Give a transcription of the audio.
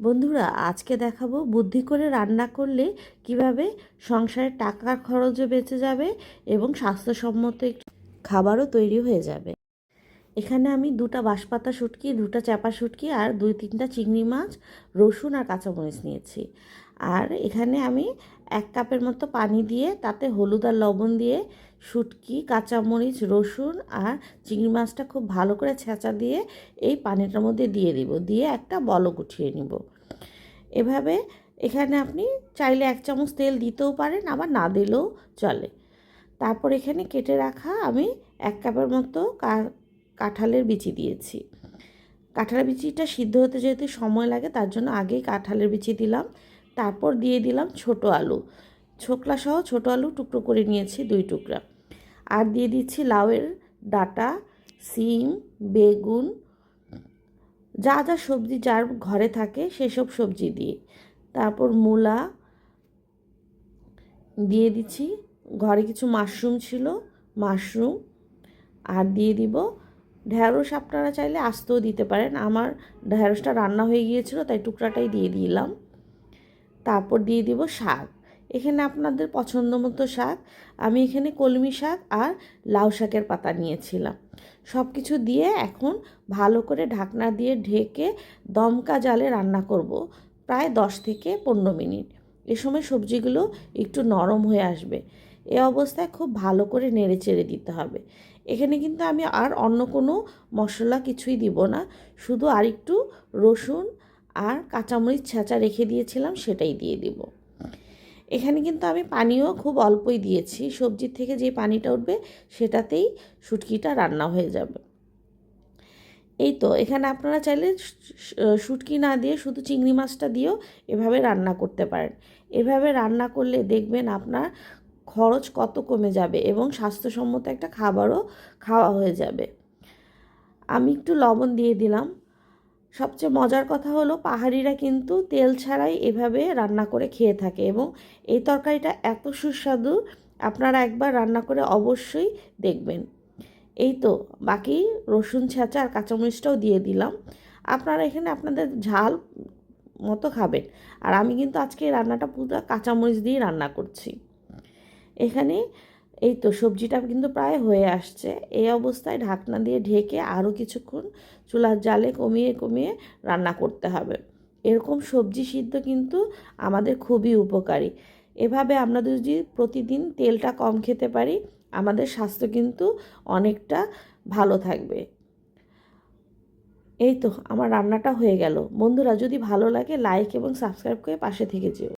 বন্ধুরা, আজকে দেখাবো বুদ্ধি করে রান্না করলে কীভাবে সংসারের টাকা খরচও বেঁচে যাবে এবং স্বাস্থ্যসম্মত একটু খাবারও তৈরি হয়ে যাবে। এখানে আমি দুটা বাঁশপাতা শুটকি, দুটা চাপা শুটকি আর দুই তিনটা চিংড়ি মাছ, রসুন আর কাঁচামরিচ নিয়েছি। আর এখানে আমি এক কাপের মতো পানি দিয়ে তাতে হলুদ আর লবণ দিয়ে শুটকি, কাঁচামরিচ, রসুন আর চিংড়ি মাছটা খুব ভালো করে ছেঁচা দিয়ে এই পানিটার মধ্যে দিয়ে দিব, দিয়ে একটা বলক উঠিয়ে নিব। এভাবে এখানে আপনি চাইলে এক চামচ তেল দিতেও পারেন, আবার না দিলেও চলে। তারপর এখানে কেটে রাখা আমি এক কাপের মতো কাঁঠালের বিচি দিয়েছি। কাঁঠালের বিচিটা সিদ্ধ হতে যেহেতু সময় লাগে, তার জন্য আগেই কাঁঠালের বিচি দিলাম। তারপর দিয়ে দিলাম ছোট আলু। ছোকলা সহ ছোট আলু টুকরো করে নিয়েছি দুই টুকরা। আর দিয়ে দিচ্ছি লাউয়ের ডাটা, সিম, বেগুন, যা যা সবজি যার ঘরে থাকে সেসব সবজি দিয়ে। তারপর মূলা দিয়ে দিচ্ছি। ঘরে কিছু মাশরুম ছিল, মাশরুম। আর দিয়ে দিব ঢ্যাঁড়স আপনারা চাইলে আস্তেও দিতে পারেন। আমার ঢ্যাঁড়সটা রান্না হয়ে গিয়েছিল, তাই টুকরাটাই দিয়ে দিলাম। তারপর দিয়ে দিব শাক। এখানে আপনাদের পছন্দ মতো শাক। আমি এখানে কলমি শাক আর লাউ শাকের পাতা নিয়েছিলাম। সব কিছু দিয়ে এখন ভালো করে ঢাকনা দিয়ে ঢেকে দমকা জালে রান্না করব, প্রায় দশ থেকে পনেরো মিনিট। এ সময় সবজিগুলো একটু নরম হয়ে আসবে। এ অবস্থায় খুব ভালো করে নেড়ে চেড়ে দিতে হবে। এখানে কিন্তু আমি আর অন্য কোনো মশলা কিছুই দিব না, শুধু আর একটু রসুন আর কাঁচামরিচ ছেঁচা রেখে দিয়েছিলাম, সেটাই দিয়ে দিব। এখানে কিন্তু আমি পানিও খুব অল্পই দিয়েছি, সবজির থেকে যে পানিটা উঠবে সেটাতেই শুটকিটা রান্না হয়ে যাবে। এই তো, এখানে আপনারা চাইলে শুটকি না দিয়ে শুধু চিংড়ি মাছটা দিয়েও এভাবে রান্না করতে পারেন। এভাবে রান্না করলে দেখবেন আপনার খরচ কত কমে যাবে এবং স্বাস্থ্যসম্মত একটা খাবারও খাওয়া হয়ে যাবে। আমি একটু লবণ দিয়ে দিলাম। সবচেয়ে মজার কথা হলো পাহাড়িরা কিন্তু তেল ছাড়াই এভাবে রান্না করে খেয়ে থাকে এবং এই তরকারিটা এত সুস্বাদু, আপনারা একবার রান্না করে অবশ্যই দেখবেন। এই তো, বাকি রসুন ছেঁচা আর কাঁচামরিচটাও দিয়ে দিলাম। আপনারা এখানে আপনাদের ঝাল মতো খাবেন। আর আমি কিন্তু আজকে রান্নাটা পুরো কাঁচামরিচ দিয়ে রান্না করছি। এখানে এই তো সবজিটা কিন্তু প্রায় হয়ে আসছে। এই অবস্থায় ঢাকনা দিয়ে ঢেকে আরও কিছুক্ষণ চুলার জালে কমিয়ে কমিয়ে রান্না করতে হবে। এরকম সবজি সিদ্ধ কিন্তু আমাদের খুবই উপকারী। এভাবে আমরা যদি প্রতিদিন তেলটা কম খেতে পারি, আমাদের স্বাস্থ্য কিন্তু অনেকটা ভালো থাকবে। এই তো আমার রান্নাটা হয়ে গেল। বন্ধুরা, যদি ভালো লাগে লাইক এবং সাবস্ক্রাইব করে পাশে থেকে যেও।